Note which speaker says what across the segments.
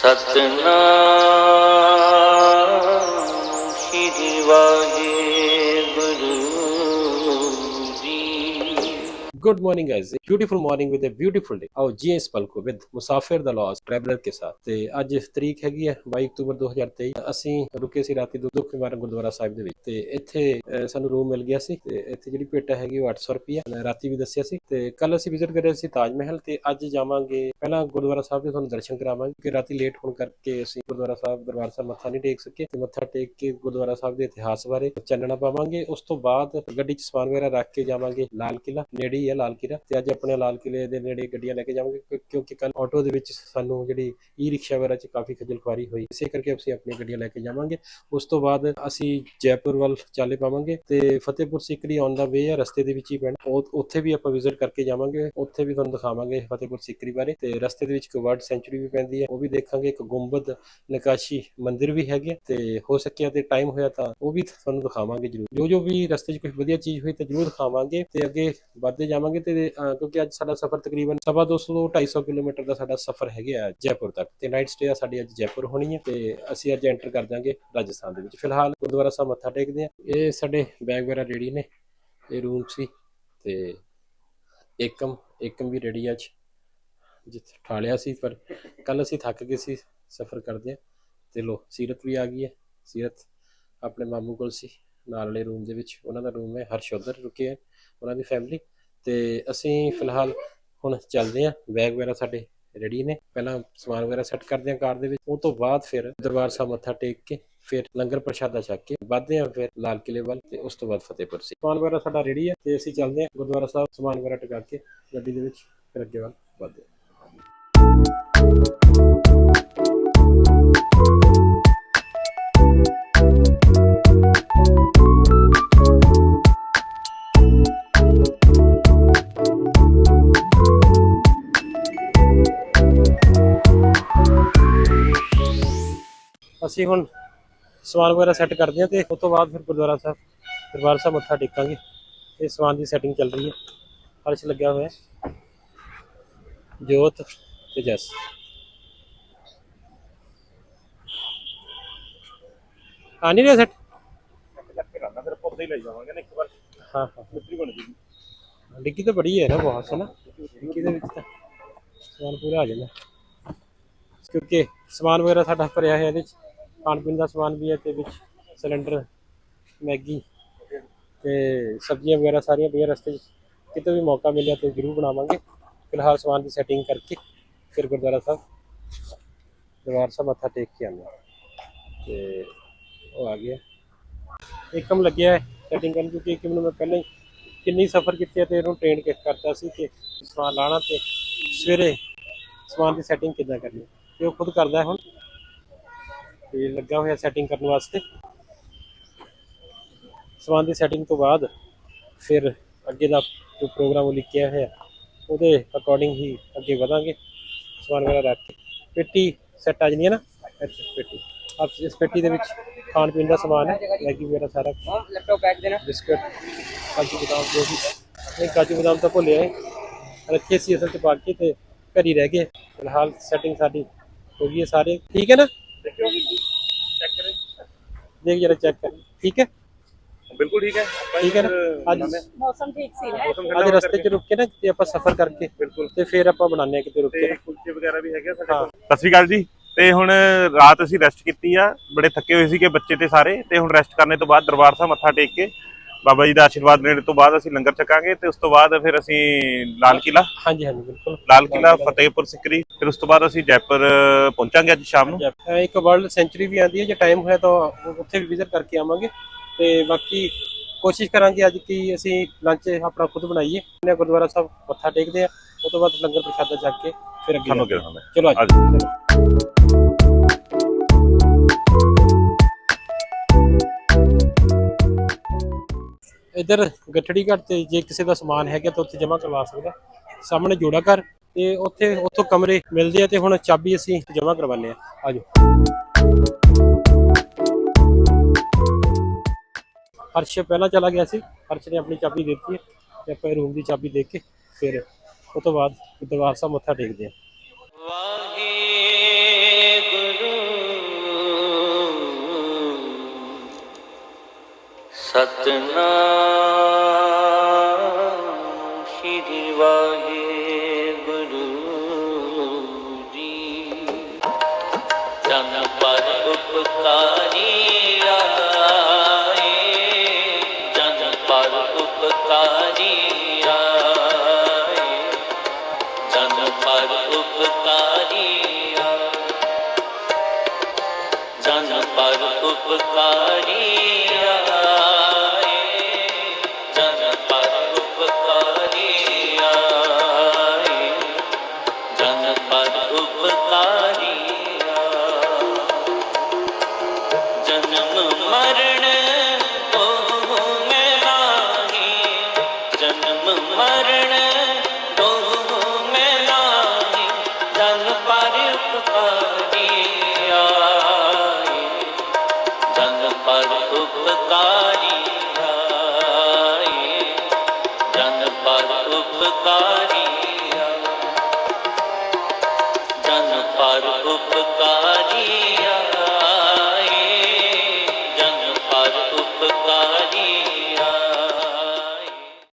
Speaker 1: Satnam
Speaker 2: good morning guys beautiful morning with a beautiful day आओ जी इस पल को with Musafir the loss traveller के साथ ਤੇ ਅੱਜ ਤਰੀਕ ਹੈਗੀ ਹੈ 22 ਅਕਤੂਬਰ 2023 ਅਸੀਂ ਰੁਕੇ ਸੀ ਰਾਤੀ ਦੁੱਖ ਦੁੱਖ ਨਿਵਾਰਨ ਗੁਰਦੁਆਰਾ ਸਾਹਿਬ ਦੇ ਵਿੱਚ ਤੇ ਇੱਥੇ ਅਹ, ਸਾਨੂੰ ਰੂਮ ਮਿਲ ਗਿਆ ਸੀ ਤੇ ਇੱਥੇ ਜਿਹੜੀ ਭੇਟਾ ਹੈਗੀ ਉਹ 800 ਰੁਪਏ ਮੈਂ ਰਾਤੀ ਵੀ ਦੱਸਿਆ ਸੀ ਤੇ ਕੱਲ ਅਸੀਂ ਵਿਜ਼ਿਟ ਕਰ ਰਹੇ ਸੀ ਤਾਜ ਮਹਿਲ ਤੇ ਅੱਜ ਜਾਵਾਂਗੇ ਪਹਿਲਾਂ ਗੁਰਦੁਆਰਾ ਸਾਹਿਬ ਦੇ ਤੁਹਾਨੂੰ ਦਰਸ਼ਨ ਕਰਾਵਾਂਗੇ ਕਿ ਰਾਤੀ ਲੇਟ ਹੋਣ ਕਰਕੇ ਅਸੀਂ ਗੁਰਦੁਆਰਾ ਸਾਹਿਬ ਦਰਬਾਰ ਸਾਹਿਬ ਮੱਥਾ ਨਹੀਂ ਟੇਕ ਸਕੇ ਤੇ ਮੱਥਾ ਟੇਕ ਕੇ ਗੁਰਦੁਆਰਾ ਸਾਹਿਬ ਦੇ ਇਤਿਹਾਸ ਬਾਰੇ ਚਾਨਣਾ ਪਾਵਾਂਗੇ ਉਸ ਤੋਂ ਬਾਅਦ ਗੱਡੀ 'ਚ ਸਮਾਨ ਵਗੈਰਾ ਰੱਖ ਕੇ ਜਾਵਾਂਗੇ ਲਾਲ ਕਿਲਾ ਨੇੜੇ ਹੀ ਹੈ ਲਾਲ ਕਿਲਾ ਤੇ ਅੱਜ ਆਪਣੇ ਲਾਲ ਕਿਲੇ ਦੇ ਨੇੜੇ ਗੱਡੀਆਂ ਲੈ ਕੇ ਜਾਵਾਂਗੇ ਕਿਉਂਕਿ ਕੱਲ ਆਟੋ ਦੇ ਵਿੱਚ ਸਾਨੂੰ ਜਿਹੜੀ ਈ ਰਿਕਸ਼ਾ ਵਗੈਰਾ 'ਚ ਕਾਫੀ ਖੱਜਲ ਖੁਆਰੀ ਹੋਈ। ਇਸੇ ਕਰਕੇ ਅਸੀਂ ਆਪਣੀਆਂ ਗੱਡੀਆਂ ਲੈ ਕੇ ਜਾਵਾਂਗੇ। ਉਸ ਤੋਂ ਬਾਅਦ ਅਸੀਂ ਜੈਪੁਰ ਵੱਲ ਚਾਲੇ ਪਾਵਾਂਗੇ ਤੇ ਫਤਿਹਪੁਰ ਸਿਕਰੀ ਔਨ ਦਾ ਵੇ ਹੈ ਰਸਤੇ ਦੇ ਵਿੱਚ ਹੀ ਪੈਣਾ। ਉੱਥੇ ਵੀ ਆਪਾਂ ਵਿਜ਼ਿਟ ਕਰਕੇ ਜਾਵਾਂਗੇ। ਉੱਥੇ ਵੀ ਤੁਹਾਨੂੰ ਦਿਖਾਵਾਂਗੇ ਫਤਿਹਪੁਰ ਸਿਕਰੀ ਬਾਰੇ। ਤੇ ਰਸਤੇ ਦੇ ਵਿੱਚ ਇੱਕ ਵਰਡ ਸੈਂਚੁਰੀ ਵੀ ਪੈਂਦੀ ਹੈ ਉਹ ਵੀ ਦੇਖਾਂਗੇ। ਇੱਕ ਗੁੰਬਦ ਨਕਾਸ਼ੀ ਮੰਦਿਰ ਵੀ ਹੈਗੇ ਆ। ਤੇ ਹੋ ਸਕਿਆ ਤੇ ਟਾਈਮ ਹੋਇਆ ਤਾਂ ਉਹ ਵੀ ਤੁਹਾਨੂੰ ਦਿਖਾਵਾਂਗੇ ਜਰੂਰ। ਜੋ ਜੋ ਵੀ ਰਸਤੇ 'ਚ ਕੁਝ ਵਧੀਆ ਚੀਜ਼ ਹੋਈ ਤਾਂ ਜਰੂਰ ਦਿਖਾਵਾਂਗੇ। ਤੇ ਅੱਗੇ ਵੱਧਦੇ ਜਾਵਾਂਗੇ ਤੇ ਕਿਉਂਕਿ ਅੱਜ ਸਾਡਾ ਸਫ਼ਰ ਤਕਰੀਬਨ ਸਵਾ 200 ਤੋਂ 250 ਕਿਲੋਮੀਟਰ ਦਾ ਸਾਡਾ ਸਫ਼ਰ ਹੈਗਾ ਜੈਪੁਰ ਤੱਕ। ਤੇ ਨਾਈਟ ਸਟੇ ਸਾਡੀ ਅੱਜ ਜੈਪੁਰ ਹੋਣੀ ਹੈ ਤੇ ਅਸੀਂ ਅੱਜ ਐਂਟਰ ਕਰ ਜਾਾਂਗੇ ਰਾਜਸਥਾਨ ਦੇ ਵਿੱਚ। ਫਿਲਹਾਲ ਗੁਰਦੁਆਰਾ ਸਾਹਿਬ ਮੱਥਾ ਟੇਕਦੇ ਆ। ਇਹ ਸਾਡੇ ਬੈਗ ਵਗੈਰਾ ਰੈਡੀ ਨੇ, ਇਹ ਰੂਮ ਸੀ ਤੇ ਏਕਮ ਏਕਮ ਵੀ ਰੈਡੀ ਅੱਜ। ਜਿੱਥੇ ਠਾਲਿਆ ਸੀ, ਪਰ ਕੱਲ ਅਸੀਂ ਥੱਕ ਗਏ ਸੀ ਸਫ਼ਰ ਕਰਦੇ ਆ। ਤੇ ਲੋ ਸੀਰਤ ਵੀ ਆ ਗਈ ਹੈ। ਸੀਰਤ ਆਪਣੇ ਮਾਮੂ ਕੋਲ ਸੀ, ਨਾਲ ਵਾਲੇ ਰੂਮ ਦੇ ਵਿੱਚ। ਉਹਨਾਂ ਦਾ ਰੂਮ ਹੈ ਹਰਸ਼ ਰੁਕੇ ਹੈ ਉਹਨਾਂ ਦੀ ਫੈਮਿਲੀ ਤੇ ਅਸੀਂ ਫਿਲਹਾਲ ਹੁਣ ਚੱਲਦੇ ਆ ਬੈਗ ਵਗੈਰਾ ਸਾਡੇ ਰੈਡੀ ਨੇ। ਪਹਿਲਾਂ ਸਮਾਨ ਵਗੈਰਾ ਸੈੱਟ ਕਰਦੇ ਆ ਕਾਰ ਦੇ ਵਿੱਚ। ਉਹ ਤੋਂ ਬਾਅਦ ਫਿਰ ਦਰਬਾਰ ਸਾਹਿਬ ਮੱਥਾ ਟੇਕ ਕੇ ਫਿਰ ਲੰਗਰ ਪ੍ਰਸ਼ਾਦਾ ਛਕ ਕੇ ਵੱਧਦੇ ਆ ਫਿਰ ਲਾਲ ਕਿਲੇ ਵੱਲ ਤੇ ਉਸ ਤੋਂ ਬਾਅਦ ਫਤਿਹਪੁਰ ਸੀ ਸਮਾਨ ਵਗੈਰਾ ਸਾਡਾ ਰੈਡੀ ਹੈ ਤੇ ਅਸੀਂ ਚੱਲਦੇ ਆ ਗੁਰਦੁਆਰਾ ਸਾਹਿਬ। ਸਮਾਨ ਵਗੈਰਾ ਟਿਕਾ ਕੇ ਗੱਡੀ ਦੇ ਵਿੱਚ ਫਿਰ ਅੱਗੇ ਵੱਲ ਵੱਧਦੇ ਹਾਂ। ਅਸੀਂ ਹੁਣ ਸਮਾਨ ਵਗੈਰਾ ਸੈੱਟ ਕਰਦੇ ਹਾਂ ਤੇ ਉਸ ਤੋਂ ਬਾਅਦ ਫਿਰ ਗੁਰਦੁਆਰਾ ਸਾਹਿਬ, ਦਰਬਾਰ ਸਾਹਿਬ ਮੱਥਾ ਟੇਕਾਂਗੇ। ਇਹ ਸਮਾਨ ਦੀ ਸੈਟਿੰਗ ਚੱਲ ਰਹੀ ਹੈ। ਫਰਸ਼ ਲੱਗਿਆ ਹੋਇਆ ਹੈ। ਜੋਤ ਤੇ ਜਸ। ਆ ਨਹੀਂ ਰਿਹਾ ਸੈੱਟ
Speaker 3: ਫਿਰ ਪੌਦੇ ਹੀ ਲੈ ਜਾਵਾਂਗੇ ਨਾ ਇੱਕ ਵਾਰ
Speaker 2: ਹਾਂ। ਹਾਂ
Speaker 3: ਮਿੱਤਰੀ ਬਣ ਜੂਗੀ
Speaker 2: ਡਿੱਗੀ ਤਾਂ ਬੜੀ ਹੈ ਨਾ ਬਹੁਤ, ਹੈ ਨਾ? ਡਿੱਗੀ ਦੇ ਵਿੱਚ ਤਾਂ ਸਮਾਨ ਪੂਰਾ ਆ ਜਾਂਦਾ। ਕਿਉਂਕਿ ਸਮਾਨ ਵਗੈਰਾ ਸਾਡਾ ਭਰਿਆ ਹੈ ਇਹਦੇ ਵਿੱਚ। ਖਾਣ ਪੀਣ ਦਾ ਸਮਾਨ ਵੀ ਹੈ ਤੇ ਵਿੱਚ ਸਿਲੰਡਰ ਮੈਗੀ ਤੇ ਸਬਜ਼ੀਆਂ ਵਗੈਰਾ ਸਾਰੀਆਂ ਪਈਆਂ ਰਸਤੇ 'ਚ। ਕਿਤੇ ਵੀ ਮੌਕਾ ਮਿਲਿਆ ਤੇ ਜ਼ਰੂਰ ਬਣਾਵਾਂਗੇ। ਫਿਲਹਾਲ ਸਮਾਨ ਦੀ ਸੈਟਿੰਗ ਕਰਕੇ ਫਿਰ ਗੁਰਦੁਆਰਾ ਸਾਹਿਬ, ਦਰਬਾਰ ਸਾਹਿਬ ਮੱਥਾ ਟੇਕ ਕੇ ਆਉਂਦੇ ਹਾਂ। ਤੇ ਉਹ ਆ ਗਿਆ। ਇੱਕਮ ਲੱਗਿਆ ਹੈ ਸੈਟਿੰਗ ਕਰਨ ਕਿਉਂਕਿ ਇੱਕ ਮੈਨੂੰ ਮੈਂ ਪਹਿਲਾਂ ਹੀ ਕਿੰਨੀ ਸਫ਼ਰ ਕੀਤੀ ਹੈ ਤੇ ਇਹਨੂੰ ਟ੍ਰੇਨ ਕਿਸ ਕਰਤਾ ਸੀ ਕਿ ਸਮਾਨ ਲਾਣਾ ਤੇ ਸਵੇਰੇ ਸਮਾਨ ਦੀ ਸੈਟਿੰਗ ਕਿੱਦਾਂ ਕਰਨੀ ਤੇ ਉਹ ਖੁਦ ਕਰਦਾ ਹੈ ਹੁਣ। ਇਹ ਲੱਗਾ ਹੋਇਆ ਸੈਟਿੰਗ ਕਰਨ ਵਾਸਤੇ। ਸਮਾਨ ਦੀ ਸੈਟਿੰਗ ਤੋਂ ਬਾਅਦ ਫਿਰ ਅੱਗੇ ਦਾ ਜੋ ਪ੍ਰੋਗਰਾਮ ਉਹ ਲਿਖਿਆ ਹੋਇਆ ਉਹਦੇ ਅਕੋਰਡਿੰਗ ਹੀ ਅੱਗੇ ਵਧਾਂਗੇ। ਸਮਾਨ ਵਗੈਰਾ ਰੱਖ ਕੇ। ਪੇਟੀ ਸੈੱਟ ਆ ਜਣੀ ਹੈ ਨਾ? ਪੇਟੀ। ਆਪ ਇਸ ਪੇਟੀ ਦੇ ਵਿੱਚ ਖਾਣ ਪੀਣ ਦਾ ਸਮਾਨ ਹੈ ਮੈਗੀ ਵਗੈਰਾ ਸਾਰਾ।
Speaker 4: ਲੈਪਟਾਪ ਪੈਕ ਦੇਣਾ।
Speaker 2: ਬਿਸਕਟ ਕਾਜੂ ਬਦਾਮ ਜੋ ਵੀ। ਨਹੀਂ ਕਾਜੂ ਬਦਾਮ ਤਾਂ ਭੁੱਲਿਆ ਹੈ ਰੱਖੇ ਸੀ ਅਸਲ ਤੇ ਪਾ ਕੇ ਤੇ ਘਰੀ ਰਹਿ ਗਏ। ਫਿਲਹਾਲ ਸੈਟਿੰਗ ਸਾਡੀ ਹੋ ਗਈ ਹੈ ਸਾਰੇ। ਠੀਕ ਹੈ ਨਾ?
Speaker 3: ਦੇਖਿਓ ਚੈੱਕ ਕਰੇ
Speaker 2: ਦੇਖ ਜਰਾ ਚੈੱਕ ਕਰ ਠੀਕ ਹੈ
Speaker 3: ਬਿਲਕੁਲ ਠੀਕ ਹੈ ਆਪਾਂ
Speaker 2: ਠੀਕ ਹੈ ਨਾ ਅੱਜ
Speaker 4: मौसम ठीक सी है
Speaker 3: ਮੌਸਮ
Speaker 2: ਅੱਜ
Speaker 3: ਠੰਡਾ
Speaker 2: ਰਸਤੇ 'ਚ ਰੁਕ ਕੇ ਨਾ ਤੇ ਆਪਾਂ ਸਫ਼ਰ ਕਰਕੇ
Speaker 3: ਬਿਲਕੁਲ
Speaker 2: ਤੇ ਫਿਰ ਆਪਾਂ ਬਣਾਉਂਦੇ ਆ ਕਿਤੇ ਰੁਕ ਕੇ
Speaker 3: ਤੇ ਕੁਲਚੇ ਵਗੈਰਾ ਵੀ ਹੈਗੇ ਆ ਸਾਡੇ
Speaker 2: ਹਾਂ।
Speaker 3: ਕੋਲ ਸਤਿ ਸ਼੍ਰੀ ਅਕਾਲ ਜੀ ਤੇ ਹੁਣ ਰਾਤ ਅਸੀਂ ਰੈਸਟ ਕੀਤੀ ਆ ਬੜੇ ਥੱਕੇ ਹੋਏ ਸੀਗੇ ਬੱਚੇ ਤੇ ਸਾਰੇ ਤੇ ਹੁਣ ਰੈਸਟ ਕਰਨੇ ਤੋਂ ਬਾਅਦ ਦਰਬਾਰ ਸਾਹਿਬ ਮੱਥਾ ਟੇਕ ਕੇ ਬਾਬਾ ਜੀ ਦਾ ਆਸ਼ੀਰਵਾਦ ਲੈਣ ਤੋਂ ਬਾਅਦ ਅਸੀਂ ਲੰਗਰ ਛਕਾਂਗੇ ਤੇ ਉਸ ਤੋਂ ਬਾਅਦ ਫਿਰ ਅਸੀਂ ਲਾਲ ਕਿਲਾ
Speaker 2: ਹਾਂਜੀ ਹਾਂਜੀ ਬਿਲਕੁਲ।
Speaker 3: ਲਾਲ ਕਿਲਾ ਫਤਿਹਪੁਰ ਸਿਕਰੀ। ਫਿਰ ਉਸ ਤੋਂ ਬਾਅਦ ਅਸੀਂ ਜੈਪੁਰ ਪਹੁੰਚਾਂਗੇ ਅੱਜ ਸ਼ਾਮ ਨੂੰ।
Speaker 2: ਅਹ ਇੱਕ ਵਰਲਡ ਸੈਂਚੁਰੀ ਵੀ ਆਉਂਦੀ ਹੈ ਜੇ ਟਾਈਮ ਹੋਇਆ ਤਾਂ ਉੱਥੇ ਵੀ ਵਿਜ਼ਿਟ ਕਰਕੇ ਆਵਾਂਗੇ। ਤੇ ਬਾਕੀ ਕੋਸ਼ਿਸ਼ ਕਰਾਂਗੇ ਅੱਜ ਕੀ ਅਸੀਂ ਲੰਚ ਆਪਣਾ ਖੁਦ ਬਣਾਈਏ। ਨੇ ਗੁਰਦੁਆਰਾ ਸਾਹਿਬ ਮੱਥਾ ਟੇਕਦੇ ਆ ਉਸ ਤੋਂ ਬਾਅਦ ਲੰਗਰ ਪ੍ਰਸ਼ਾਦਾ ਛਕ ਕੇ ਫਿਰ ਅੱਗੇ। ਚਲੋ ਅੱਜ। ਇੱਧਰ ਗੱਠੜੀ ਘਾਟ ਤੇ ਜੇ ਕਿਸੇ ਦਾ ਸਮਾਨ ਹੈਗਾ ਤਾਂ ਉੱਥੇ ਜਮ੍ਹਾਂ ਕਰਵਾ ਸਕਦਾ। ਸਾਹਮਣੇ ਜੋੜਾ ਘਰ ਤੇ ਉੱਥੇ, ਉੱਥੋਂ ਕਮਰੇ ਮਿਲਦੇ ਆ ਤੇ ਹੁਣ ਚਾਬੀ ਅਸੀਂ ਜਮ੍ਹਾਂ ਕਰਵਾਉਂਦੇ ਆ। ਆਜੋ। ਹਰਸ਼ ਪਹਿਲਾਂ ਚਲਾ ਗਿਆ ਸੀ। ਹਰਸ਼ ਨੇ ਆਪਣੀ ਚਾਬੀ ਦੇ ਦਿੱਤੀ ਹੈ ਤੇ ਆਪਾਂ ਰੂਮ ਦੀ ਚਾਬੀ ਦੇ ਕੇ ਫਿਰ ਉਹ ਤੋਂ ਬਾਅਦ ਦਰਬਾਰ ਸਾਹਿਬ ਮੱਥਾ ਟੇਕਦੇ ਆ।
Speaker 1: ਸਤਨਾਮ ਸ੍ਰੀ ਵਾਹਿਗੁਰੂ ਜੀ। ਜਨ ਪਰ ਉਪਕਾਰੀ ਆਏ, ਜਨ ਪਰ ਉਪਕਾਰੀ ਆਏ। ਜਨ ਪਰ ਉਪਕਾਰੀ ਆਏ, ਜਨ ਪਰ ਉਪਕਾਰੀ ਉਪਕਾਰੀ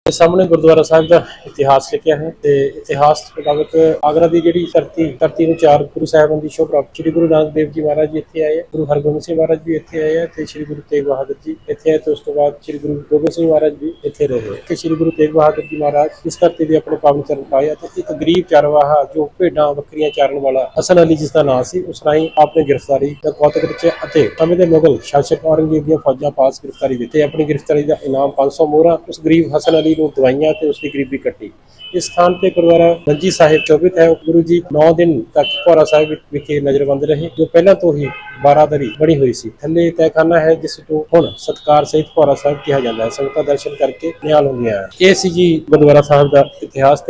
Speaker 1: ਆਏ
Speaker 2: ਸਾਹਮਣੇ ਗੁਰਦੁਆਰਾ ਸਾਹਿਬ ਦਾ ਇਤਿਹਾਸ ਲਿਖਿਆ ਹੈ ਤੇ ਇਤਿਹਾਸ ਮੁਤਾਬਕ ਆਗਰਾ ਦੀ ਜਿਹੜੀ ਧਰਤੀ ਧਰਤੀ ਨੂੰ ਚਾਰ ਗੁਰੂ ਸਾਹਿਬਾਨ ਦੀ ਸ਼ੋਭ ਪ੍ਰਾਪਤ ਸ੍ਰੀ ਗੁਰੂ ਨਾਨਕ ਦੇਵ ਜੀ ਮਹਾਰਾਜ ਜੀ ਇੱਥੇ ਆਏ ਹੈ ਗੁਰੂ ਹਰਗੋਬਿੰਦ ਸਿੰਘ ਮਹਾਰਾਜ ਵੀ ਇੱਥੇ ਆਏ ਹੈ ਤੇ ਸ੍ਰੀ ਗੁਰੂ ਤੇਗ ਬਹਾਦਰ ਜੀ ਇੱਥੇ ਆਏ ਤੇ ਉਸ ਤੋਂ ਬਾਅਦ ਸ੍ਰੀ ਗੁਰੂ ਗੋਬਿੰਦ ਸਿੰਘ ਮਹਾਰਾਜ ਵੀ ਇੱਥੇ ਰਹੇ ਕਿ ਸ੍ਰੀ ਗੁਰੂ ਤੇਗ ਬਹਾਦਰ ਜੀ ਮਹਾਰਾਜ ਇਸ ਧਰਤੀ ਦੇ ਆਪਣੇ ਪਾਵਨ ਚਰਨ ਪਾਏ ਅਤੇ ਇੱਕ ਗਰੀਬ ਚਰਵਾਹਾ ਜੋ ਭੇਡਾਂ ਬੱਕਰੀਆਂ ਚਾਰਨ ਵਾਲਾ ਹਸਨ ਅਲੀ ਜਿਸ ਦਾ ਨਾਮ ਸੀ, ਉਸ ਰਾਹੀਂ ਆਪਣੀ ਗ੍ਰਿਫਤਾਰੀ ਦਾ ਕੌਤਕ ਰਚਿਆ ਅਤੇ ਸਮੇਂ ਦੇ ਮੁਗਲ ਸ਼ਾਸਕ ਔਰੰਗਜ਼ੇਬ ਦੀਆਂ ਫੌਜਾਂ ਪਾਸ ਗ੍ਰਿਫਤਾਰੀ ਦਿੱਤੇ। ਆਪਣੀ ਗ੍ਰਿਫਤਾਰੀ ਦਾ ਇਨਾਮ 500 ਮੋਹਰਾਂ, ਉਸ ਗਰੀਬ ਹਸਨ ਅਲੀ ਨੂੰ ਦਵਾਈਆਂ ਤੇ ਉਸ ਗਰੀਬੀ ਕੱਟੀ। ਇਸ ਸਥਾਨ ਤੇ ਗੁਰਦੁਆਰਾ ਮੰਜੀ ਸਾਹਿਬ ਚੋਬਿਤ ਹੈ। ਗੁਰੂ ਜੀ 9 ਦਿਨ ਤੱਕ ਭੋਰਾ ਸਾਹਿਬ ਵਿਖੇ ਨਜ਼ਰਬੰਦ ਰਹੇ, ਜੋ ਪਹਿਲਾਂ ਤੋਂ ਹੀ ਬਾਰਾਦਰੀ ਬਣੀ ਹੋਈ ਸੀ। ਥੱਲੇ ਤਹਿਖਾਨਾ ਹੈ, ਜਿਸ ਨੂੰ ਹੁਣ ਸਤਕਾਰ ਸਹਿਤ ਭੋਰਾ ਸਾਹਿਬ ਕਿਹਾ ਜਾਂਦਾ ਹੈ। ਸੰਗਤਾਂ ਦਰਸ਼ਨ ਕਰਕੇ ਨਿਹਾਲ ਹੁੰਦੀਆਂ ਹਨ। ਇਹ ਸੀ ਜੀ ਗੁਰਦੁਆਰਾ ਸਾਹਿਬ ਦਾ ਇਤਿਹਾਸ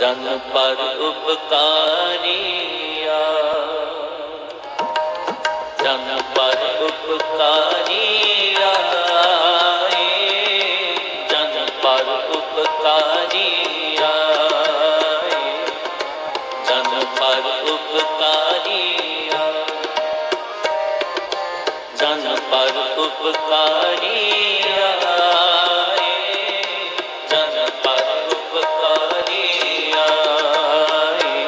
Speaker 1: ਜਨ ਪਰ ਉਪਕਾਰੀ ਜਨ ਪਰ ਉਪਕਾਰੀ ਉਪਕਾਰੀ ਆਏ ਜਨ ਪਰ ਉਪਕਾਰੀ ਆਏ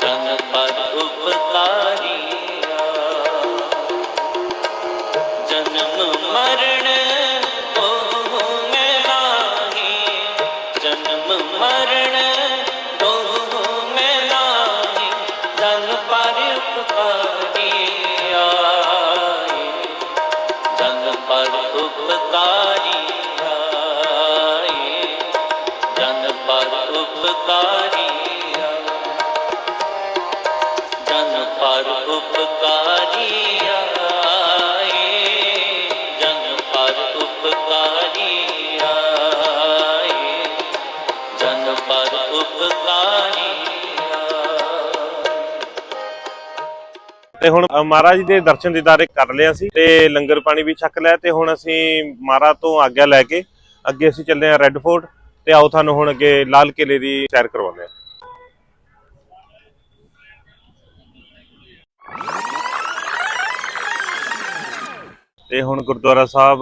Speaker 1: ਜਨ ਪਰ ਉਪਕਾਰੀ ਆਏ ਜਨਮ ਮਰਨ ਦੋਹ ਮੈਂ ਜਨਮ ਮਰਨ ਪਰ ਉਪਕਾਰੀ ਆਏ ਜਨ ਪਰ ਉਪਕਾਰੀ ਆਏ ਜਨ ਪਰ ਉਪਕਾਰੀ
Speaker 3: ਤੇ ਹੁਣ ਮਹਾਰਾਜ ਦੇ ਦਰਸ਼ਨ ਦੀਦਾਰੇ ਕਰ ਲਿਆ ਸੀ ਤੇ ਲੰਗਰ ਪਾਣੀ ਵੀ ਛਕ ਲਿਆ ਤੇ ਹੁਣ ਅਸੀਂ ਮਹਾਰਾਜ ਤੋਂ ਆਗਿਆ ਲੈ ਕੇ ਅੱਗੇ ਅਸੀਂ ਚੱਲੇ ਆ ਰੈੱਡ ਫੋਰਟ ਤੇ ਆਓ ਤੁਹਾਨੂੰ ਹੁਣ ਅੱਗੇ ਲਾਲ ਕਿਲੇ ਦੀ ਸੈਰ ਕਰਵਾਉਂਦੇ ਆ ਤੇ ਹੁਣ ਗੁਰਦੁਆਰਾ ਸਾਹਿਬ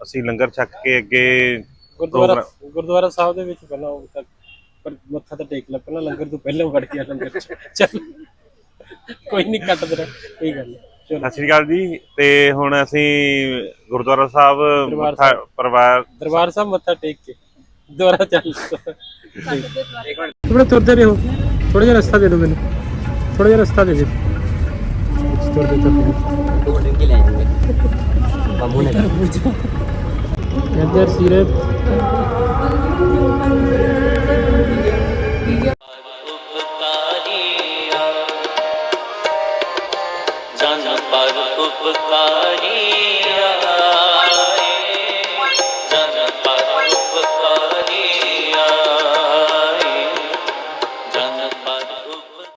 Speaker 3: ਅਸੀਂ ਲੰਗਰ ਛਕ ਕੇ ਅੱਗੇ
Speaker 2: ਗੁਰਦੁਆਰਾ ਗੁਰਦੁਆਰਾ ਸਾਹਿਬ ਦੇ ਵਿੱਚ ਪਹਿਲਾਂ ਉਹ ਤੱਕ ਪਰ ਮੱਥਾ ਤਾਂ ਟੇਕ ਲੈ ਪਹਿਲਾਂ ਲੰਗਰ ਤੋਂ ਪਹਿਲਾਂ ਵੜ ਗਿਆ ਲੰਗਰ ਚੱਲ। ਕੋਈ ਨਹੀਂ ਕੱਟ ਦੇਣਾ ਕੋਈ ਗੱਲ ਨਹੀਂ ਚਲੋ।
Speaker 3: ਸਤਿ ਸ਼੍ਰੀ ਅਕਾਲ ਜੀ ਤੇ ਹੁਣ ਅਸੀਂ ਗੁਰਦੁਆਰਾ ਸਾਹਿਬ
Speaker 2: ਦਰਬਾਰ
Speaker 3: ਮੱਥਾ ਪਰਿਵਾਰ
Speaker 2: ਦਰਬਾਰ ਸਾਹਿਬ ਮੱਥਾ ਟੇਕ ਕੇ। ਦੁਆਰਾ ਚੱਲ। ਥੋੜਾ ਤੁਰਦੇ ਰਹੋ। ਥੋੜਾ ਜਿਹਾ ਰਸਤਾ ਦੇ ਦਿਓ ਮੈਨੂੰ। ਥੋੜਾ ਜਿਹਾ ਰਸਤਾ ਦੇ ਦਿਓ। ਤੁਰਦੇ ਤੁਰਦੇ
Speaker 1: Mamunan. Another syrup.